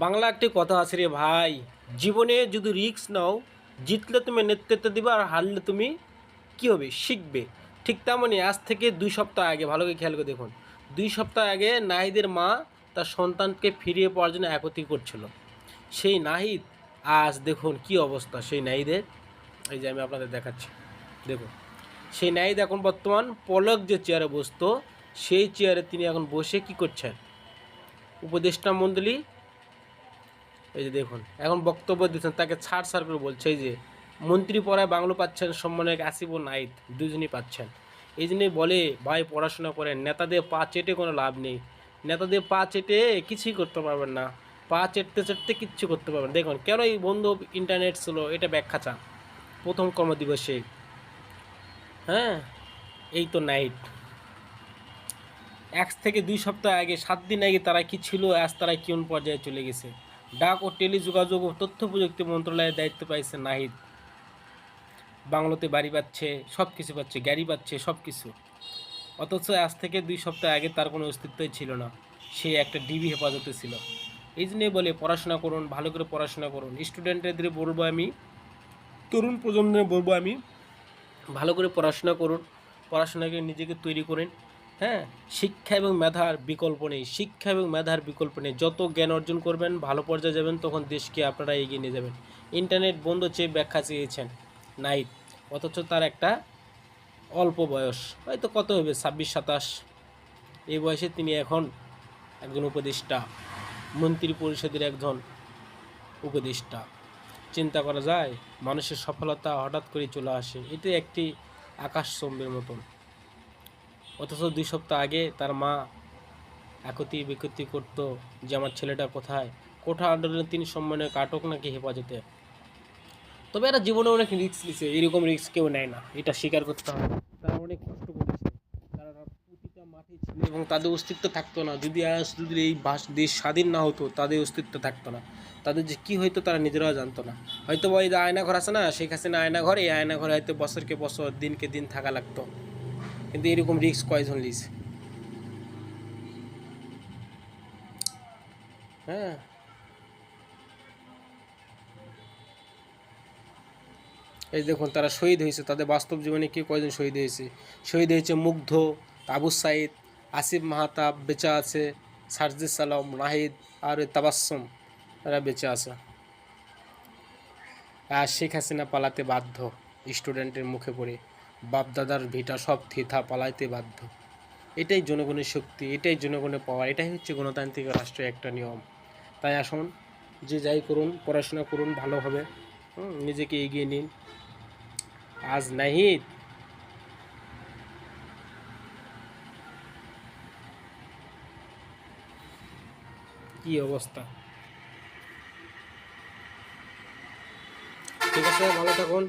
বাংলা একটি কথা আছে রে ভাই, জীবনে যদি রিস্ক নাও, জিতলে তুমি নেতৃত্ব দিবে আর হারলে তুমি কী হবে? শিখবে। ঠিক তেমনই আজ থেকে দুই সপ্তাহ আগে, ভালো করে খেয়াল করে দেখুন, দুই সপ্তাহ আগে নাহিদের মা তার সন্তানকে ফিরিয়ে পাওয়ার জন্য একত্রিত করছিল। সেই নাহিদ আজ দেখুন কি অবস্থা, সেই নাহিদের। এই যে আমি আপনাদের দেখাচ্ছি, দেখুন, সেই নাহিদ এখন বর্তমান পলক যে চেয়ারে বসতো, সেই চেয়ারে তিনি এখন বসে কি করছেন? উপদেষ্টা মণ্ডলী এই যে দেখুন, এখন বক্তব্য দিচ্ছেন, তাকে ছাড় ছাড় করে বলছে, এই যে মন্ত্রী পড়ায় বাংলো পাচ্ছেন সম্মানের আসিফ ও নাইদ দুজনই পাচ্ছেন। এই জন্যই বলে, ভাই পড়াশোনা করেন নেতাদের পা চেটে কোনো লাভ নেই। নেতাদের পা চেটে কিছুই করতে পারবেন না। পা চেটতে চেটতে কিচ্ছু করতে পারবেন দেখুন, কেন এই বন্ধু ইন্টারনেট ছিল, এটা ব্যাখ্যা চান। প্রথম কর্মদিবসে। হ্যাঁ এই তো নাইট। এক থেকে দুই সপ্তাহ আগে, সাত দিন আগে তারা কি ছিল, আজ তারা কোন পর্যায়ে চলে গেছে। ডাক ও টেলিযোগাযোগ ও তথ্য প্রযুক্তি মন্ত্রণালয়ের দায়িত্ব পাইছে নাহিদ। বাংলোতে বাড়ি পাচ্ছে সব কিছু পাচ্ছে, গাড়ি পাচ্ছে সব কিছু অথচ আজ থেকে দুই সপ্তাহ আগে তার কোনো অস্তিত্বই ছিল না। সে একটা ডিবি হেফাজতে ছিল। এই জন্যই বলে, পড়াশোনা করুন, ভালো করে পড়াশোনা করুন। স্টুডেন্টদের বলব আমি, তরুণ প্রজন্মের বলব আমি, ভালো করে পড়াশোনা করুন, পড়াশোনাকে নিজেকে তৈরি করেন। হ্যাঁ শিক্ষা এবং মেধার বিকল্প নেই। শিক্ষা এবং মেধার বিকল্প নেই। যত জ্ঞান অর্জন করবেন, ভালো পর্যায়ে যাবেন, তখন দেশকে আপনারা এগিয়ে নিয়ে যাবেন। ইন্টারনেট বন্ধ চেয়ে ব্যাখ্যা চেয়েছেন নাইট, অথচ তার একটা অল্প বয়স। হয়তো কত হবে? ছাব্বিশ, সাতাশ। এই বয়সে তিনি এখন একজন উপদেষ্টা, মন্ত্রী পরিষদের একজন উপদেষ্টা। চিন্তা করা যায়, মানুষের সফলতা হঠাৎ করে চলে আসে। এটি একটি আকাশস্তম্ভের মতন। অথচ দুই সপ্তাহ আগে তার মা একতি বিকতি করতো যে আমার ছেলেটা কোথায়? কোঠা আন্দোলনে তিনি সম্মানে কাটক নাকি হেফাজতে? তবে এরা জীবনে অনেক রিস্ক নিছে, এরকম রিস্ক কেউ নেয় না, এটা স্বীকার করতে হবে। তারা অনেক কষ্ট করেছে। তারা প্রতিটা মাঠে ছিল এবং তাদের অস্তিত্ব থাকতো না। যদি যদি এই বাস দেশ স্বাধীন না হতো, তাদের অস্তিত্ব থাকতো না। তাদের যে কী হয়তো তারা নিজেরাও জানতো না। হয়তো ওই যে আয়না ঘর আছে না, শেখ আয়না ঘর এই আয়না ঘরে হয়তো বছরকে বছর, দিনকে দিন থাকা লাগতো। কিন্তু এরকম রিস্ক কয়জন লিস হ্যাঁ। এই দেখুন, তারা শহীদ হয়েছে। তাদের বাস্তব জীবনে কে কয়জন শহীদ হয়েছে? শহীদ হয়েছে মুগ্ধ, আবু সাইদ, আসিফ মাহাতাব বেঁচে আছে, সার্জিস সালাম নাহিদ আর তাবাসম এরা বেঁচে আছে। আর শেখ হাসিনা পালাতে বাধ্য, স্টুডেন্টের মুখে পড়ে। বাপদাদার ভিটা সব থিথা পালাইতে বাধ্য। এটাই জনগণের শক্তি, এটাই জনগণের পাওয়া এটাই হচ্ছে গণতান্ত্রিক রাষ্ট্রের একটা নিয়ম। তাই আসুন, যে যাই করুন, পড়াশোনা করুন ভালোভাবে নিজেকে এগিয়ে নিন। আজ নাহিদ। কি অবস্থা? ঠিক আছে, ভালো থাকুন।